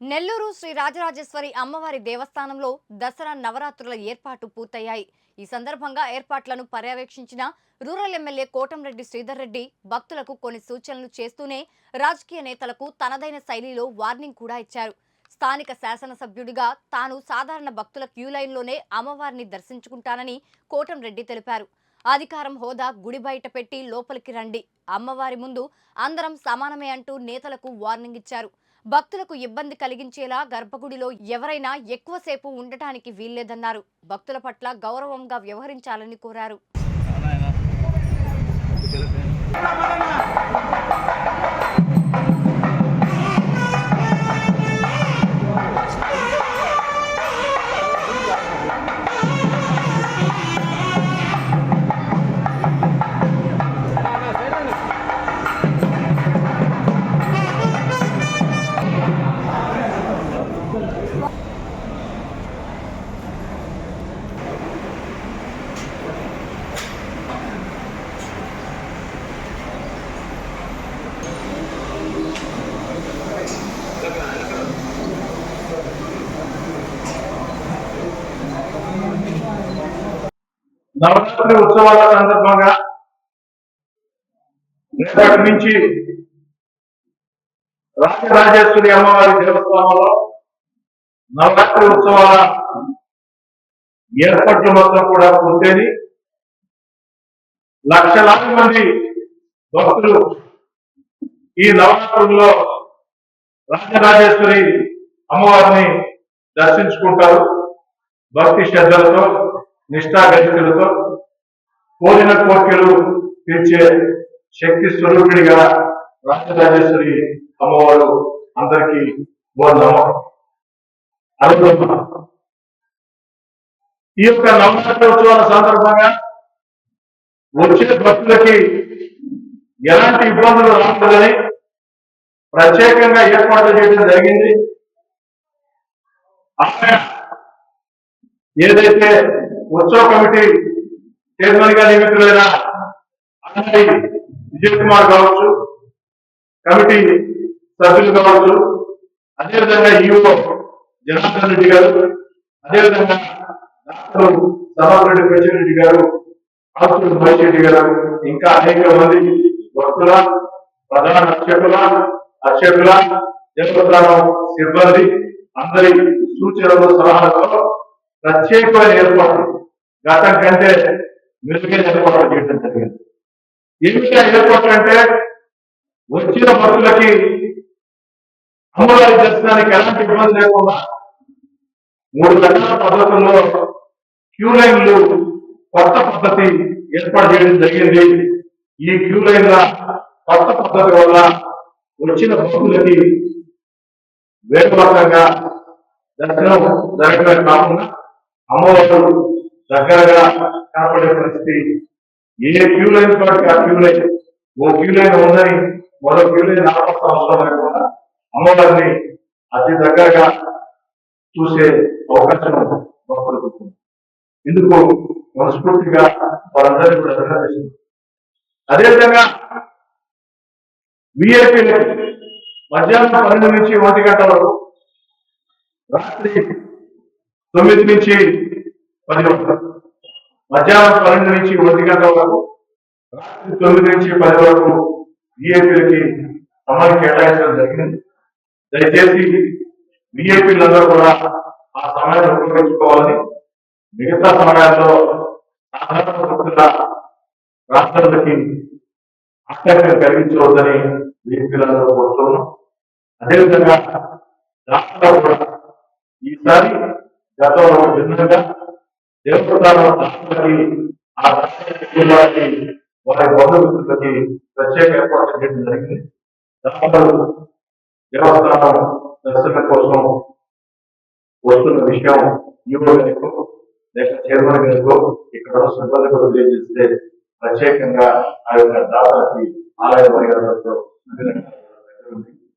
నెల్లూరు శ్రీ రాజరాజేశ్వరి అమ్మవారి దేవస్థానంలో దసరా నవరాత్రుల ఏర్పాటు పూర్తయ్యాయి. ఈ సందర్భంగా ఏర్పాట్లను పర్యవేక్షించిన రూరల్ ఎమ్మెల్యే కోటంరెడ్డి శ్రీధర్ రెడ్డి భక్తులకు కొన్ని సూచనలు చేస్తూనే రాజకీయ నేతలకు తనదైన శైలిలో వార్నింగ్ కూడా ఇచ్చారు. స్థానిక శాసనసభ్యుడిగా తాను సాధారణ భక్తుల క్యూ లైన్లోనే అమ్మవారిని దర్శించుకుంటానని కోటంరెడ్డి తెలిపారు. అధికారం హోదా గుడి బయట పెట్టి లోపలికి రండి. అమ్మవారి ముందు అందరం సమానమే అంటూ నేతలకు వార్నింగ్ ఇచ్చారు. భక్తులకు ఇబ్బంది కలిగించేలా గర్భగుడిలో ఎవరైనా ఎక్కువసేపు ఉండటానికి వీల్లేదన్నారు. భక్తుల పట్ల గౌరవంగా వ్యవహరించాలని కోరారు. నవరాత్రి ఉత్సవాల సందర్భంగా రేపటి నుంచి రాజరాజేశ్వరి అమ్మవారి దేవస్థానంలో నవరాత్రి ఉత్సవాల ఏర్పాట్లు మొత్తం కూడా పూర్తయింది లక్షలాది మంది భక్తులు ఈ నవరాత్రుల్లో రాజరాజేశ్వరి అమ్మవారిని దర్శించుకుంటారు భక్తి శ్రద్ధలతో. నిష్ఠాగతికులతో కోరిన కోర్కెలు తీర్చే శక్తి స్వరూపిడిగా రాష్ట్రరాజేశ్వరి అమ్మవారు అందరికీ బోధనము ఈ యొక్క నవరాత్రి ఉత్సవాల సందర్భంగా వచ్చిన భక్తులకి ఎలాంటి ఇబ్బందులు రాకూడదని ప్రత్యేకంగా ఏర్పాట్లు చేయడం జరిగింది. ఏదైతే ఉత్సవ కమిటీ చైర్మన్గా నియమితులైన అన్నది విజయ్ కుమార్ కావచ్చు కమిటీ సభ్యులు కావచ్చు అదేవిధంగా ఈఓ జనార్దన్ రెడ్డి గారు అదేవిధంగా డాక్టర్ సభారెడ్డి పెంచిరెడ్డి గారు ఆస్తులు మహేష్ రెడ్డి గారు ఇంకా అనేక మంది భక్తుల ప్రధాన అర్చకుల అర్చకుల దేవస్థానం సిబ్బంది అందరి సూచనలు సలహాలతో ప్రత్యేకమైన ఏర్పాట్లు గతం కంటే మెరుగే ఏర్పాట్లు చేయడం జరిగింది. ఏమిటి ఆ అంటే వచ్చిన భక్తులకి అమ్మవారి దర్శనానికి ఎలాంటి ఇబ్బంది లేకుండా మూడు గంటల పద్ధతుల్లో క్యూ లైన్లు కొత్త పద్ధతి ఏర్పాటు చేయడం జరిగింది. ఈ క్యూ లైన్ల కొత్త పద్ధతి వల్ల వచ్చిన భక్తులకి వేగవంతంగా దర్శనం జరగడమే కాకుండా అమ్మవారు దగ్గరగా కనపడే పరిస్థితి. ఏ క్యూ లైన్ కాబట్టి ఆ క్యూ లైన్? ఓ క్యూ లైన్ ఉందని మరో క్యూ లైన్ ఆపత్త అవసరం లేకుండా అమ్మవారిని అతి దగ్గరగా చూసే అవకాశం భక్తులకు ఎందుకు ఇందుకు మనస్ఫూర్తిగా వారందరినీ కూడా అభినందిస్తున్నాం అదేవిధంగా విఐపీ మధ్యాహ్నం పన్నెండు నుంచి ఒంటి గంట వరకు రాత్రి తొమ్మిది నుంచి పది మధ్యాహ్నం పన్నెండు నుంచి ఒంటి గంట వరకు రాత్రి తొమ్మిది నుంచి పది వరకు విఐపీలకి సమయం కేటాయించడం జరిగింది. దయచేసి విఐపీలందరూ కూడా ఆ సమయాన్ని ఉపయోగించుకోవాలని మిగతా సమయాల్లో సాధారణ రాష్ట్రాలకి ఆసక్తిని కలిగించవద్దని విఐపీలందరూ కోరుతున్నాం. అదేవిధంగా రాష్ట్రాలు కూడా ఈసారి గతంలో భిన్నంగా దేవస్థానం ఆ రాష్ట్ర వారి బంధుమిత్రులకి ప్రత్యేక ఏర్పాటు చేయడం జరిగింది. దాంట్లో దేవస్థానం దర్శనం కోసం వస్తున్న విషయం ఈవో గారికి లేక చైర్మన్ గారికి ఇక్కడ ఉన్న సిబ్బందికి తెలియజేస్తే ప్రత్యేకంగా ఆ యొక్క దాతలకి ఆలయ వర్గాలతో పరిగణతో